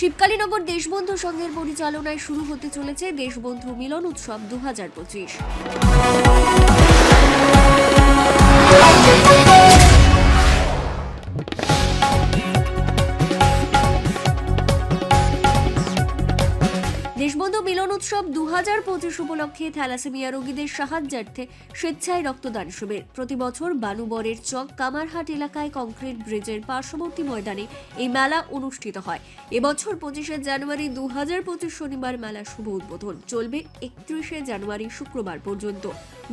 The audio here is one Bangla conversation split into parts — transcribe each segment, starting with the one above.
শিবকালীনগর দেশবন্ধু সংঘের পরিচালনায় শুরু হতে চলেছে দেশবন্ধু মিলন উৎসব দু হাজার পঁচিশ। উৎসব দু হাজার পঁচিশ উপলক্ষে থ্যালাসেমিয়া রোগীদের সাহায্যার্থে স্বেচ্ছায় রক্তদান শিবির। প্রতি বছর বানুবরের চক কামারহাট এলাকায় কংক্রিট ব্রিজের পার্শ্ববর্তী ময়দানে এই মেলা অনুষ্ঠিত হয়। এবছর পঁচিশে জানুয়ারি দু হাজার পঁচিশ শনিবার মেলা শুভ উদ্বোধন। চলবে একত্রিশে জানুয়ারি শুক্রবার পর্যন্ত।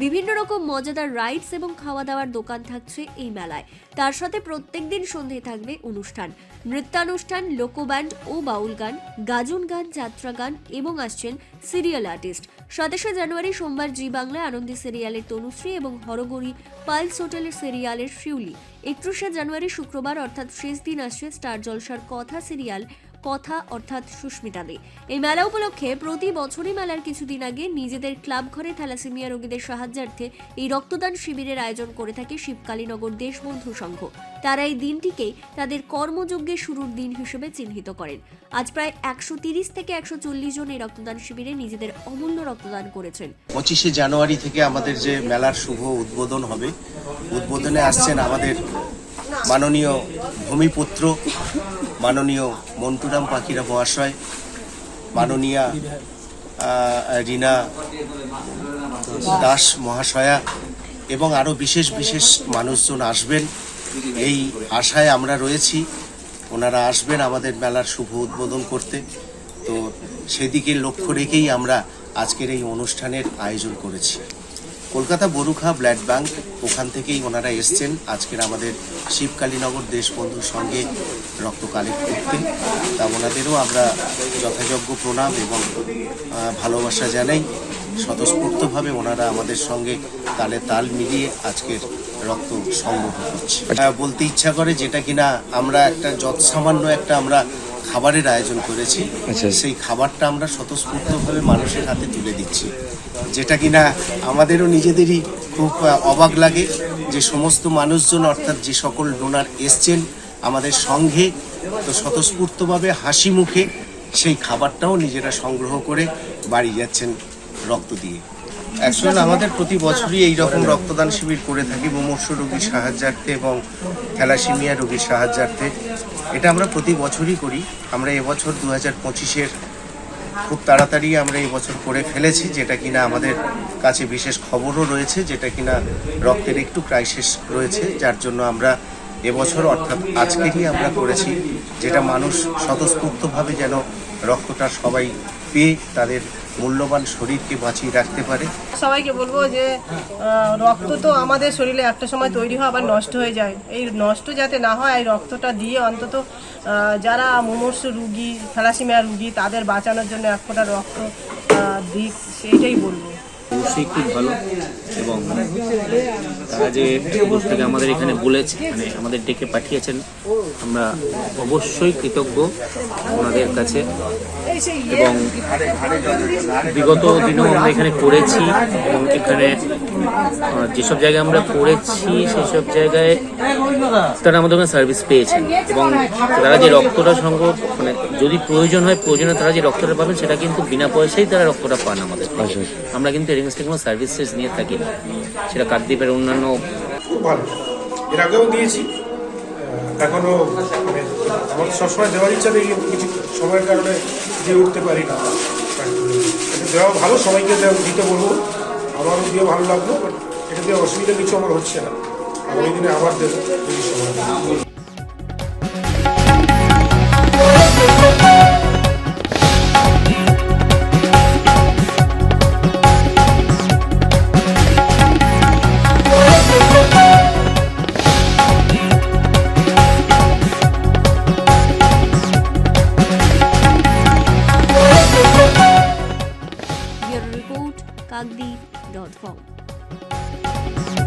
বিভিন্ন রকম মজাদার রাইডস এবং খাওয়া দাওয়ার দোকান থাকছে এই মেলায়। তার সাথে প্রত্যেকদিন সন্ধে থাকবে অনুষ্ঠান। নৃত্যানুষ্ঠান লোকব্যান্ড ও বাউল গান, গাজন গান, যাত্রা গান এবং আসছেন সিরিয়াল আর্টিস্ট সাতাশে জানুয়ারি সোমবার জি বাংলায় আনন্দী সিরিয়ালের তনুশ্রী এবং হরগরি পাইলস হোটেলের সিরিয়ালের শিউলি। একত্রিশে জানুয়ারি শুক্রবার অর্থাৎ শেষ দিন আসছে স্টার জলসার কথা সিরিয়াল কথা অর্থাৎ সুস্মিতা দে এই মেলা উপলক্ষে প্রতি বছরই মেলার কিছুদিন আগে নিজেদের ক্লাব ঘরে থ্যালাসেমিয়া রোগীদের সাহায্যার্থে এই রক্তদান শিবিরের আয়োজন করে থাকে শিবকালীনগর দেশবন্ধু সংঘ। তারা এই দিনটিকেই তাদের কর্মযজ্ঞের শুরুর দিন হিসেবে চিহ্নিত করেন। আজ প্রায় একশো তিরিশ থেকে একশো চল্লিশ জন এই রক্তদান শিবিরে নিজেদের অমূল্য রক্তদান করেছেন। পঁচিশে জানুয়ারি থেকে আমাদের যে মেলার শুভ উদ্বোধন হবে, উদ্বোধনে আসছেন আমাদের মাননীয় ভূমিপুত্র মাননীয় মন্টুরাম পাখিরা মহাশয়, মাননীয়া রীনা দাস মহাশয়া এবং আরও বিশেষ বিশেষ মানুষজন আসবেন। এই আশায় আমরা রয়েছি। ওনারা আসবেন আমাদের মেলার শুভ উদ্বোধন করতে। তো সেদিকে লক্ষ্য রেখেই আমরা আজকের এই অনুষ্ঠানের আয়োজন করেছি। কলকাতা বরুখা ব্লাড ব্যাংক, ওখান থেকেই ওনারা এসছেন। আজকের আমাদের শিবকালীনগর দেশবন্ধুর সঙ্গে রক্ত কালেক্ট করতে। তা ওনাদেরও আমরা যথাযোগ্য প্রণাম এবং ভালোবাসা জানাই। স্বতঃস্ফূর্তভাবে ওনারা আমাদের সঙ্গে তালে তাল মিলিয়ে আজকের রক্ত সংগ্রহ করছে। বলতে ইচ্ছা করে যেটা কিনা আমরা একটা যৎ সামান্য একটা আমরা খাবারের আয়োজন করেছি। সেই খাবারটা আমরা স্বতঃস্ফূর্তভাবে মানুষের হাতে তুলে দিচ্ছি। যেটা কিনা আমাদেরও নিজেদেরই খুব অবাক লাগে যে সমস্ত মানুষজন অর্থাৎ যে সকল ডোনার এসছেন আমাদের সঙ্গে তো স্বতঃস্ফূর্তভাবে হাসি মুখে সেই খাবারটাও নিজেরা সংগ্রহ করে বাড়ি যাচ্ছেন রক্ত দিয়ে। অ্যাকচুয়াল আমাদের প্রতি বছরই এই রকম রক্তদান শিবির করে থাকি মুমূর্ষ রোগীর সাহায্যার্থে এবং থ্যালাসেমিয়া রোগীর সাহায্যার্থে। এটা আমরা প্রতি বছরই করি। আমরা এবছর দু হাজার পঁচিশের খুব তাড়াতাড়ি আমরা এই বছর করে ফেলেছি, যেটা কিনা আমাদের কাছে বিশেষ খবরও রয়েছে, যেটা কিনা রক্তের একটু ক্রাইসিস রয়েছে, যার জন্য আমরা এবছর অর্থাৎ আজকেরই আমরা করেছি, যেটা মানুষ স্বতঃস্ফূর্তভাবে যেন রক্তটা সবাই পেয়ে তাদের মূল্যবান শরীরকে বাঁচিয়ে রাখতে পারে। সবাইকে বলব যে রক্ত তো আমাদের শরীরে একটা সময় তৈরি হয় আবার নষ্ট হয়ে যায়। এই নষ্ট যাতে না হয় এই রক্তটা দিয়ে অন্তত যারা মুমর্ষ রুগী থ্যালাসিমিয়া রুগী তাদের বাঁচানোর জন্য এক ফোঁটা রক্ত দিক সেইটাই বলব। অবশ্যই খুব ভালো। এবং তারা যে থেকে আমাদের এখানে বলেছে মানে আমাদের ডেকে পাঠিয়েছেন আমরা অবশ্যই কৃতজ্ঞ ওনাদের কাছে। এবং বিগত দিনেও আমরা এখানে করেছি এবং এখানে যেসব জায়গায় আমরা করেছি সেসব জায়গায় তারা আমাদের ওখানে সার্ভিস পেয়েছেন। এবং তারা যে রক্তটা সংগ্রহ মানে যদি প্রয়োজন হয় প্রয়োজনে তারা যে রক্তটা পাবেন সেটা কিন্তু বিনা পয়সায় তারা রক্তটা পান আমাদের থেকে। আমরা কিন্তু এগেনস্টে কোনো সার্ভিসেস নিয়ে থাকি না। সেটা কাকদ্বীপের অন্যান্য খুব ভালো। এর আগেও দিয়েছি। এখনও এখনও মানে আমার সবসময় দেওয়ার ইচ্ছা নেই কিছু সময়ের কারণে দিয়ে উঠতে পারি না। এটা দেওয়া ভালো, সবাইকে দিতে বলব। আমারও দিয়ে ভালো লাগল বাট এটা দিয়ে অসুবিধা কিছু আমার হচ্ছে না। আগামী দিনে আবার দেবো Thank you.